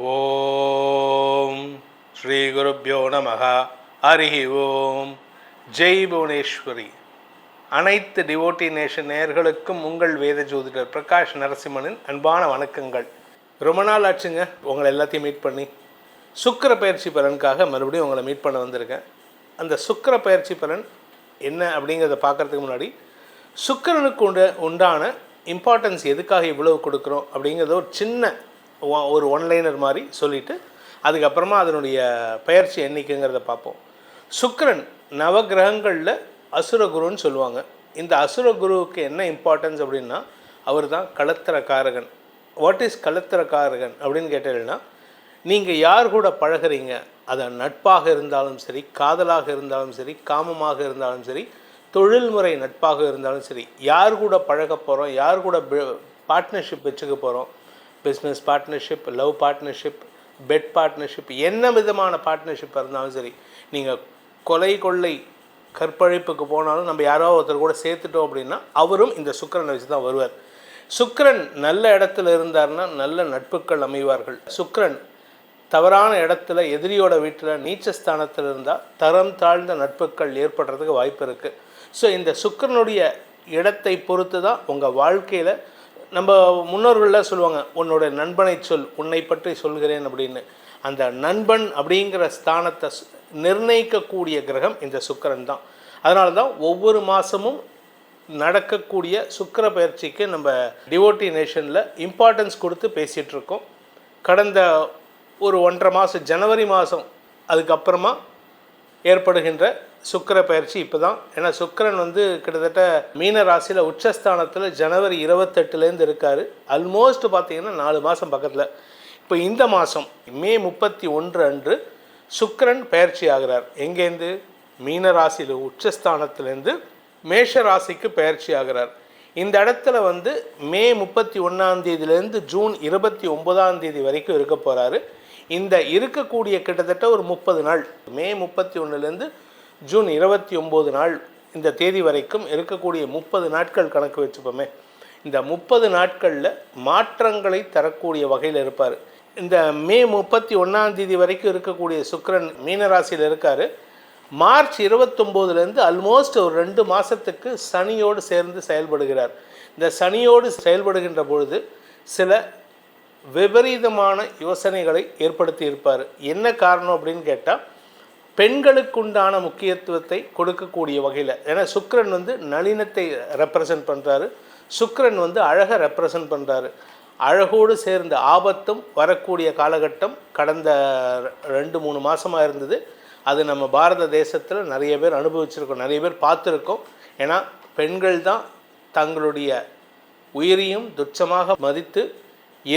ஓம் ஸ்ரீ குருப்பியோ நமக ஹரிஹி ஓம். ஜெய் புவனேஸ்வரி. அனைத்து டிவோட்டி நேஷன் நேயர்களுக்கும் உங்கள் வேத ஜோதிடர் பிரகாஷ் நரசிம்மனின் அன்பான வணக்கங்கள். ரொம்ப நாள் ஆச்சுங்க. உங்களை எல்லாத்தையும் மீட் பண்ணி. சுக்கர பயிற்சி பலனுக்காக மறுபடியும் உங்களை மீட் பண்ண வந்திருக்கேன். அந்த சுக்கர பயிற்சி பலன் என்ன அப்படிங்கிறத பார்க்கறதுக்கு முன்னாடி சுக்கரனுக்கு உண்டான இம்பார்ட்டன்ஸ் எதுக்காக இவ்வளவு கொடுக்குறோம் அப்படிங்கிறத ஒரு சின்ன ஒரு ஒன்லைனர் மாதிரி சொல்லிவிட்டு அதுக்கப்புறமா அதனுடைய பயிற்சி எண்ணிக்கைங்கிறத பார்ப்போம். சுக்கரன் நவகிரகங்களில் அசுரகுருன்னு சொல்லுவாங்க. இந்த அசுரகுருவுக்கு என்ன இம்பார்ட்டன்ஸ் அப்படின்னா அவர் தான் களத்திரக்காரகன் வாட் இஸ் களத்திரக்காரகன் அப்படின்னு கேட்டீங்கன்னா நீங்கள் யார் கூட பழகுறீங்க அது நட்பாக இருந்தாலும் சரி காதலாக இருந்தாலும் சரி காமமாக இருந்தாலும் சரி தொழில்முறை நட்பாக இருந்தாலும் சரி யார் கூட பழக போகிறோம் யார் கூட பார்ட்னர்ஷிப் வச்சுக்க போகிறோம் business partnership love partnership bed partnership என்ன விதமான பார்ட்னர்ஷிப்பாக இருந்தாலும் சரி நீங்கள் கொலை கொள்ளை கற்பழிப்புக்கு போனாலும் நம்ம யாரோ ஒருத்தர் கூட சேர்த்துட்டோம் அப்படின்னா அவரும் இந்த சுக்கிரனை வச்சு தான் வருவார். சுக்கரன் நல்ல இடத்துல இருந்தார்னா நல்ல நட்புகள் அமைவார்கள். சுக்கரன் தவறான இடத்துல எதிரியோட வீட்டில் நீச்சஸ்தானத்தில் இருந்தால் தரம் தாழ்ந்த நட்புகள் ஏற்படுறதுக்கு வாய்ப்பு இருக்குது ஸோ இந்த சுக்கரனுடைய இடத்தை பொறுத்து தான் உங்கள் வாழ்க்கையில் நம்ம முன்னோர்கள்லாம் சொல்லுவாங்க உன்னோட நண்பனை சொல் உன்னை பற்றி சொல்கிறேன் அப்படின்னு. அந்த நண்பன் அப்படிங்கிற ஸ்தானத்தை நிர்ணயிக்கக்கூடிய கிரகம் இந்த சுக்கிரன் தான். அதனால தான் ஒவ்வொரு மாதமும் நடக்கக்கூடிய சுக்கிர பயிற்சிக்கு நம்ம டிவோட்டி நேஷனில் இம்பார்ட்டன்ஸ் கொடுத்து பேசிகிட்ருக்கோம் கடந்த ஒரு ஒன்றரை மாதம் ஜனவரி மாதம் அதுக்கப்புறமா ஏற்படுகின்ற சுக்கிர பயிற்சி இப்போ தான் ஏன்னா சுக்கரன் வந்து கிட்டத்தட்ட மீன ராசியில் உச்சஸ்தானத்தில் ஜனவரி இருபத்தெட்டுலேருந்து இருக்கார். ஆல்மோஸ்ட் பார்த்தீங்கன்னா நாலு மாதம் பக்கத்தில். இப்போ இந்த மாதம் மே முப்பத்தி ஒன்று அன்று சுக்கரன் பயிற்சி ஆகிறார். எங்கேருந்து? மீன ராசியில் உச்சஸ்தானத்துலேருந்து மேஷ ராசிக்கு பயிற்சி ஆகிறார். இந்த இடத்துல வந்து மே முப்பத்தி ஒன்றாம் தேதியிலேருந்து ஜூன் இருபத்தி ஒன்பதாம் தேதி வரைக்கும் இருக்க போகிறாரு இந்த இருக்கக்கூடிய கிட்டத்தட்ட ஒரு முப்பது நாள். மே முப்பத்தி ஒன்றுலேருந்து ஜூன் இருபத்தி ஒம்பது நாள் இந்த தேதி வரைக்கும் இருக்கக்கூடிய முப்பது நாட்கள் கணக்கு வச்சுப்போமே. இந்த முப்பது நாட்களில் மாற்றங்களை தரக்கூடிய வகையில் இருப்பார். இந்த மே முப்பத்தி ஒன்றாம் தேதி வரைக்கும் இருக்கக்கூடிய சுக்கிரன் மீனராசியில் இருக்கார். மார்ச் இருபத்தொம்போதுலேருந்து அல்மோஸ்ட் ஒரு ரெண்டு மாதத்துக்கு சனியோடு சேர்ந்து செயல்படுகிறார். இந்த சனியோடு செயல்படுகின்ற பொழுது சில விபரீதமான யோசனைகளை ஏற்படுத்தி இருப்பார். என்ன காரணம் அப்படின்னு கேட்டால் பெண்களுக்குண்டான முக்கியத்துவத்தை கொடுக்கக்கூடிய வகையில். ஏன்னா சுக்கிரன் வந்து நளினத்தை ரெப்ரசன்ட் பண்ணுறாரு சுக்ரன் வந்து அழகை ரெப்ரசன்ட் பண்ணுறாரு அழகோடு சேர்ந்த ஆபத்தும் வரக்கூடிய காலகட்டம் கடந்த ரெண்டு மூணு மாதமாக இருந்தது. அது நம்ம பாரத தேசத்தில் நிறைய பேர் அனுபவிச்சிருக்கோம் நிறைய பேர் பார்த்துருக்கோம். ஏன்னா பெண்கள் தான் தங்களுடைய உயிரையும் துச்சமாக மதித்து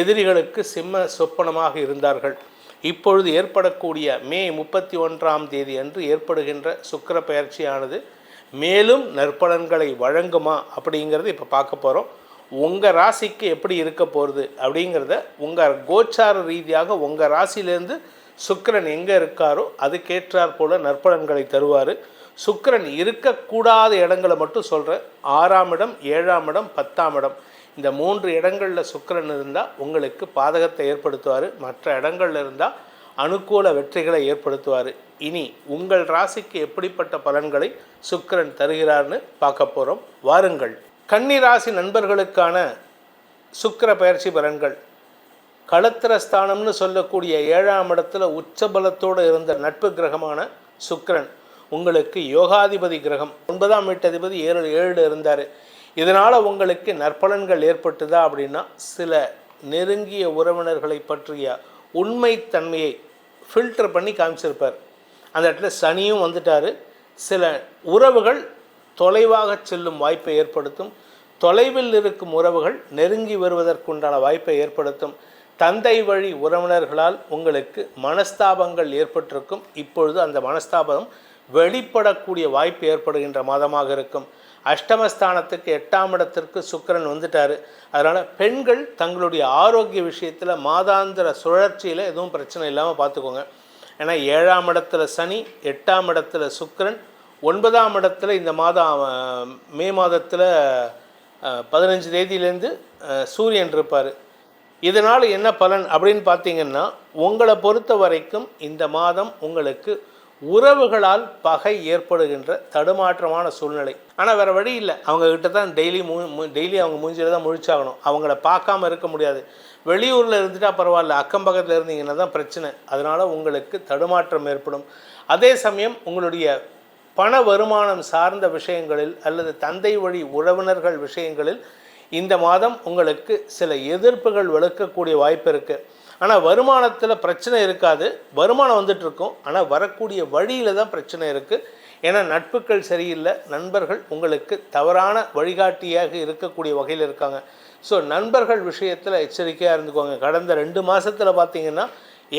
எதிரிகளுக்கு சிம்ம சொப்பனமாக இருந்தார்கள். இப்பொழுது ஏற்படக்கூடிய மே முப்பத்தி ஒன்றாம் தேதி அன்று ஏற்படுகின்ற சுக்கிர பயிற்சியானது மேலும் நற்பலன்களை வழங்குமா அப்படிங்கிறது இப்போ பார்க்க போகிறோம் உங்கள் ராசிக்கு எப்படி இருக்க போகிறது அப்படிங்கிறத உங்கள் கோச்சார ரீதியாக உங்கள் ராசியிலேருந்து சுக்கரன் எங்கே இருக்காரோ அதுக்கேற்றாற் போல நற்பலன்களை தருவார். சுக்கிரன் இருக்கக்கூடாத இடங்களை மட்டும் சொல்கிறேன் ஆறாம் இடம் ஏழாம் இடம் பத்தாம் இடம். இந்த மூன்று இடங்களில் சுக்கரன் இருந்தால் உங்களுக்கு பாதகத்தை ஏற்படுத்துவார். மற்ற இடங்களில் இருந்தால் அனுகூல வெற்றிகளை ஏற்படுத்துவார். இனி உங்கள் ராசிக்கு எப்படிப்பட்ட பலன்களை சுக்கரன் தருகிறார்னு பார்க்க போகிறோம் வாருங்கள். கன்னி ராசி நண்பர்களுக்கான சுக்கர பயிற்சி பலன்கள். களத்திரஸ்தானம்னு சொல்லக்கூடிய ஏழாம் இடத்துல உச்சபலத்தோடு இருந்த நட்பு கிரகமான சுக்கரன். உங்களுக்கு யோகாதிபதி கிரகம். ஒன்பதாம் வீட்டதிபதி ஏழு ஏழு இருந்தார். இதனால் உங்களுக்கு நற்பலன்கள் ஏற்பட்டுதா அப்படின்னா சில நெருங்கிய உறவினர்களை பற்றிய உண்மைத்தன்மையை ஃபில்டர் பண்ணி காமிச்சிருப்பார். அந்த இடத்துல சனியும் வந்துட்டார். சில உறவுகள் தொலைவாக செல்லும் வாய்ப்பை ஏற்படுத்தும். தொலைவில் இருக்கும் உறவுகள் நெருங்கி வருவதற்குண்டான வாய்ப்பை ஏற்படுத்தும். தந்தை வழி உறவினர்களால் உங்களுக்கு மனஸ்தாபங்கள் ஏற்பட்டிருக்கும். இப்பொழுது அந்த மனஸ்தாபம் வெளிப்படக்கூடிய வாய்ப்பு ஏற்படுகின்ற மாதமாக இருக்கும். அஷ்டமஸ்தானத்துக்கு எட்டாம் இடத்திற்கு சுக்கிரன் வந்துட்டார். அதனால் பெண்கள் தங்களுடைய ஆரோக்கிய விஷயத்தில் மாதாந்திர சுழற்சியில் எதுவும் பிரச்சனை இல்லாமல் பார்த்துக்கோங்க ஏன்னா ஏழாம் இடத்துல சனி எட்டாம் இடத்துல சுக்கிரன் ஒன்பதாம் இடத்துல இந்த மாதம் மே மாதத்தில் பதினஞ்சு தேதியிலேருந்து சூரியன் இருப்பார். இதனால் என்ன பலன் அப்படின்னு பார்த்தீங்கன்னா உங்களை பொறுத்த வரைக்கும் இந்த மாதம் உங்களுக்கு உறவுகளால் பகை ஏற்படுகின்ற தடுமாற்றமான சூழ்நிலை. ஆனால் வேறு வழி இல்லை. அவங்க கிட்ட தான் டெய்லி மூ டெய்லி அவங்க மூஞ்சியில் தான் முழிச்சாகணும். அவங்கள பார்க்காம இருக்க முடியாது. வெளியூரில் இருந்துட்டா பரவாயில்ல. அக்கம் பக்கத்தில் இருந்தீங்கன்னா தான் பிரச்சனை. அதனால் உங்களுக்கு தடுமாற்றம் ஏற்படும். அதே சமயம் உங்களுடைய பண வருமானம் சார்ந்த விஷயங்களில் அல்லது தந்தை வழி உறவினர்கள் விஷயங்களில் இந்த மாதம் உங்களுக்கு சில எதிர்ப்புகள் வலுக்கக்கூடிய வாய்ப்பு இருக்குது ஆனால் வருமானத்தில் பிரச்சனை இருக்காது. வருமானம் வந்துட்டு இருக்கும் ஆனால் வரக்கூடிய வழியில் தான் பிரச்சனை இருக்குது ஏன்னா நட்புகள் சரியில்லை. நண்பர்கள் உங்களுக்கு தவறான வழிகாட்டியாக இருக்கக்கூடிய வகையில் இருக்காங்க. ஸோ நண்பர்கள் விஷயத்தில் எச்சரிக்கையாக இருந்துக்கோங்க. கடந்த ரெண்டு மாதத்தில் பார்த்தீங்கன்னா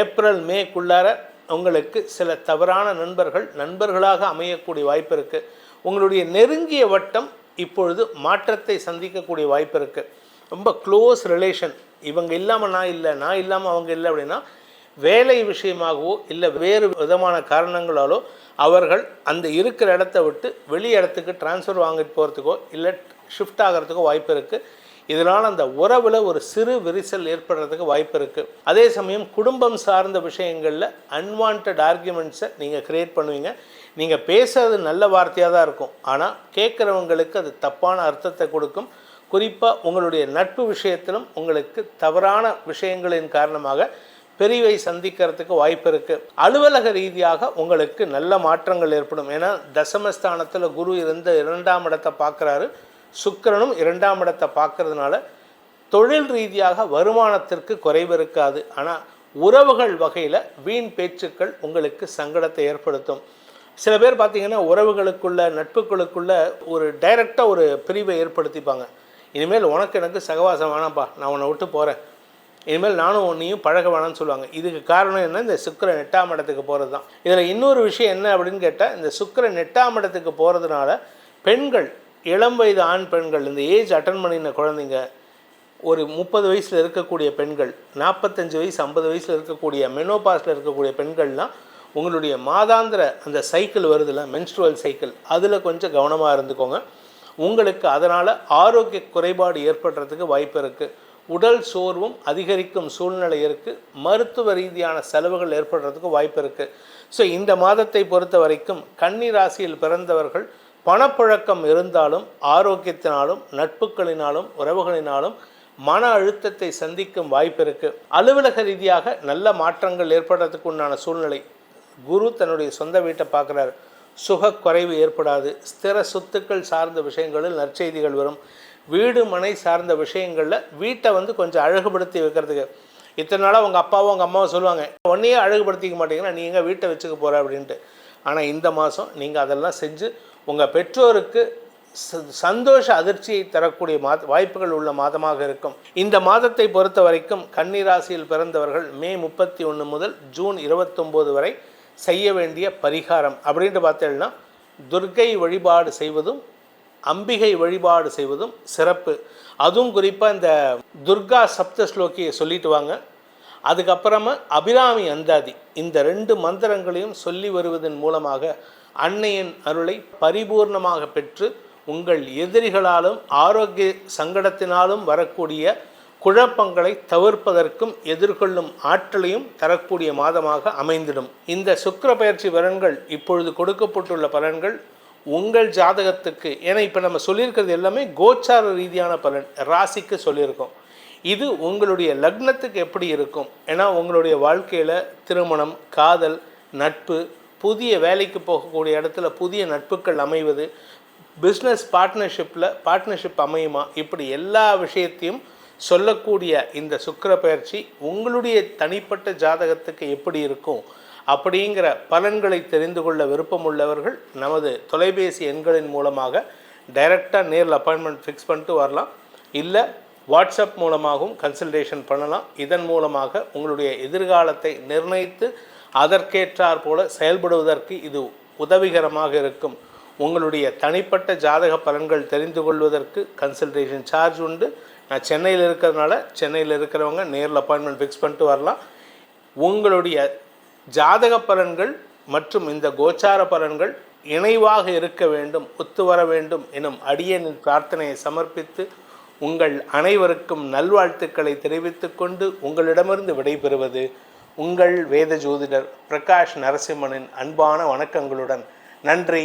ஏப்ரல் மேக்குள்ளார உங்களுக்கு சில தவறான நண்பர்கள் நண்பர்களாக அமையக்கூடிய வாய்ப்பு இருக்குது உங்களுடைய நெருங்கிய வட்டம் இப்பொழுது மாற்றத்தை சந்திக்கக்கூடிய வாய்ப்பு இருக்குது ரொம்ப க்ளோஸ் ரிலேஷன் இவங்க இல்லாமல் நான் இல்லை நான் இல்லாமல் அவங்க இல்லை அப்படின்னா வேலை விஷயமாகவோ இல்லை வேறு விதமான காரணங்களாலோ அவர்கள் அந்த இருக்கிற இடத்த விட்டு வெளி இடத்துக்கு டிரான்ஸ்ஃபர் வாங்கிட்டு போகிறதுக்கோ இல்லை ஷிஃப்ட் ஆகிறதுக்கோ வாய்ப்பு இருக்குது இதனால் அந்த உறவில் ஒரு சிறு விரிசல் ஏற்படுறதுக்கு வாய்ப்பு இருக்குது அதே சமயம் குடும்பம் சார்ந்த விஷயங்களில் அன்வான்ட் ஆர்கியூமெண்ட்ஸை நீங்கள் க்ரியேட் பண்ணுவீங்க. நீங்கள் பேசுறது நல்ல வார்த்தையாக தான் இருக்கும். ஆனால் கேட்குறவங்களுக்கு அது தப்பான அர்த்தத்தை கொடுக்கும். குறிப்பாக உங்களுடைய நட்பு விஷயத்திலும் உங்களுக்கு தவறான விஷயங்களின் காரணமாக பிரிவை சந்திக்கிறதுக்கு வாய்ப்பு இருக்குது அலுவலக ரீதியாக உங்களுக்கு நல்ல மாற்றங்கள் ஏற்படும். ஏன்னா தசமஸ்தானத்தில் குரு இருந்த இரண்டாம் இடத்தை பார்க்குறாரு. சுக்கிரனும் இரண்டாம் இடத்தை பார்க்கறதுனால தொழில் ரீதியாக வருமானத்திற்கு குறைவு இருக்காது. ஆனால் உறவுகள் வகையில் வீண் பேச்சுக்கள் உங்களுக்கு சங்கடத்தை ஏற்படுத்தும். சில பேர் பார்த்திங்கன்னா உறவுகளுக்குள்ள நட்புகளுக்குள்ள ஒரு டைரெக்டாக ஒரு பிரிவை ஏற்படுத்திப்பாங்க. இனிமேல் உனக்கு எனக்கு சகவாசம் வேணாம்ப்பா நான் உன்னை விட்டு போகிறேன் இனிமேல் நானும் உன்னையும் பழக வேணாம்னு சொல்லுவாங்க. இதுக்கு காரணம் என்ன? இந்த சுக்கரன் எட்டாம் இடத்துக்கு போகிறது தான். இதில் இன்னொரு விஷயம் என்ன அப்படின்னு கேட்டால் இந்த சுக்கரன் எட்டாம் இடத்துக்கு போகிறதுனால பெண்கள் இளம் வயது ஆண் பெண்கள் இந்த ஏஜ் அட்டன் பண்ணின குழந்தைங்க ஒரு முப்பது வயசில் இருக்கக்கூடிய பெண்கள் நாற்பத்தஞ்சு வயசு ஐம்பது வயசில் இருக்கக்கூடிய மெனோபாஸில் இருக்கக்கூடிய பெண்கள்லாம் உங்களுடைய மாதாந்திர அந்த சைக்கிள் வருதுல்ல மென்ஸ்ட்ருவல் சைக்கிள் அதில் கொஞ்சம் கவனமாக இருந்துக்கோங்க. உங்களுக்கு அதனால் ஆரோக்கிய குறைபாடு ஏற்படுறதுக்கு வாய்ப்பு இருக்குது உடல் சோர்வும் அதிகரிக்கும் சூழ்நிலை இருக்குது மருத்துவ ரீதியான செலவுகள் ஏற்படுறதுக்கு வாய்ப்பு இருக்குது ஸோ இந்த மாதத்தை பொறுத்த வரைக்கும் கன்னி ராசியில் பிறந்தவர்கள் பணப்புழக்கம் இருந்தாலும் ஆரோக்கியத்தினாலும் நட்புகளினாலும் உறவுகளினாலும் மன அழுத்தத்தை சந்திக்கும் வாய்ப்பு இருக்குது அலுவலக ரீதியாக நல்ல மாற்றங்கள் ஏற்படுறதுக்கு உண்டான சூழ்நிலை. குரு தன்னுடைய சொந்த வீட்டை பார்க்குறாரு. சுக குறைவு ஏற்படாது. ஸ்திர சொத்துக்கள் சார்ந்த விஷயங்களில் நற்செய்திகள் வரும். வீடு மனை சார்ந்த விஷயங்களில் வீட்டை வந்து கொஞ்சம் அழகுபடுத்தி வைக்கிறதுக்கு. இத்தனை நாளாக உங்கள் அப்பாவும் உங்கள் அம்மாவும் சொல்லுவாங்க ஒன்றையே அழகுபடுத்திக்க மாட்டீங்கன்னா நீங்கள் வீட்டை வச்சுக்க போகிற அப்படின்ட்டு. ஆனால் இந்த மாதம் நீங்கள் அதெல்லாம் செஞ்சு உங்கள் பெற்றோருக்கு சந்தோஷ அதிர்ச்சியை தரக்கூடிய மா வாய்ப்புகள் உள்ள மாதமாக இருக்கும். இந்த மாதத்தை பொறுத்த வரைக்கும் கன்னிராசியில் பிறந்தவர்கள் மே முப்பத்தி ஒன்று முதல் ஜூன் இருபத்தொம்போது வரை செய்ய வேண்டிய பரிகாரம் அப்படின்ட்டு பார்த்தேன்னா துர்கை வழிபாடு செய்வதும் அம்பிகை வழிபாடு செய்வதும் சிறப்பு. அதுவும் குறிப்பாக இந்த துர்கா சப்த ஸ்லோக்கியை சொல்லிட்டு வாங்க. அதுக்கப்புறமா அபிராமி அந்தாதி இந்த ரெண்டு மந்திரங்களையும் சொல்லி வருவதன் மூலமாக அன்னையின் அருளை பரிபூர்ணமாக பெற்று உங்கள் எதிரிகளாலும் ஆரோக்கிய சங்கடத்தினாலும் வரக்கூடிய குழப்பங்களை தவிர்ப்பதற்கும் எதிர்கொள்ளும் ஆற்றலையும் தரக்கூடிய மாதமாக அமைந்திடும். இந்த சுக்கர பயிற்சி பலன்கள் இப்பொழுது கொடுக்கப்பட்டுள்ள பலன்கள் உங்கள் ஜாதகத்துக்கு ஏன்னா இப்போ நம்ம சொல்லியிருக்கிறது எல்லாமே கோச்சார ரீதியான பலன் ராசிக்கு சொல்லியிருக்கோம். இது உங்களுடைய லக்னத்துக்கு எப்படி இருக்கும்? ஏன்னா உங்களுடைய வாழ்க்கையில் திருமணம் காதல் நட்பு புதிய வேலைக்கு போகக்கூடிய இடத்துல புதிய நட்புகள் அமைவது பிஸ்னஸ் பார்ட்னர்ஷிப்பில் பார்ட்னர்ஷிப் அமையுமா? இப்படி எல்லா விஷயத்தையும் சொல்லக்கூடிய இந்த சுக்கர பயிற்சி உங்களுடைய தனிப்பட்ட ஜாதகத்துக்கு எப்படி இருக்கும் அப்படிங்கிற பலன்களை தெரிந்து கொள்ள விருப்பம் உள்ளவர்கள் நமது தொலைபேசி எண்களின் மூலமாக டைரெக்டாக நேரில் அப்பாயின்மெண்ட் ஃபிக்ஸ் பண்ணிட்டு வரலாம். இல்லை வாட்ஸ்அப் மூலமாகவும் கன்சல்டேஷன் பண்ணலாம். இதன் மூலமாக உங்களுடைய எதிர்காலத்தை நிர்ணயித்து அதற்கேற்றார் போல செயல்படுவதற்கு இது உதவிகரமாக இருக்கும். உங்களுடைய தனிப்பட்ட ஜாதக பலன்கள் தெரிந்து கொள்வதற்கு கன்சல்டேஷன் சார்ஜ் உண்டு. நான் சென்னையில் இருக்கிறதுனால சென்னையில் இருக்கிறவங்க நேரில் அப்பாயின்மெண்ட் ஃபிக்ஸ் பண்ணிட்டு வரலாம். உங்களுடைய ஜாதக பலன்கள் மற்றும் இந்த கோச்சார பலன்கள் இணைவாக இருக்க வேண்டும் ஒத்து வர வேண்டும் எனும் அடியனின் பிரார்த்தனையை சமர்ப்பித்து உங்கள் அனைவருக்கும் நல்வாழ்த்துக்களை தெரிவித்துக் கொண்டு உங்களிடமிருந்து விடைபெறுவது உங்கள் வேத ஜோதிடர் பிரகாஷ் நரசிம்மனின் அன்பான வணக்கங்களுடன் நன்றி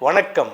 வணக்கம்.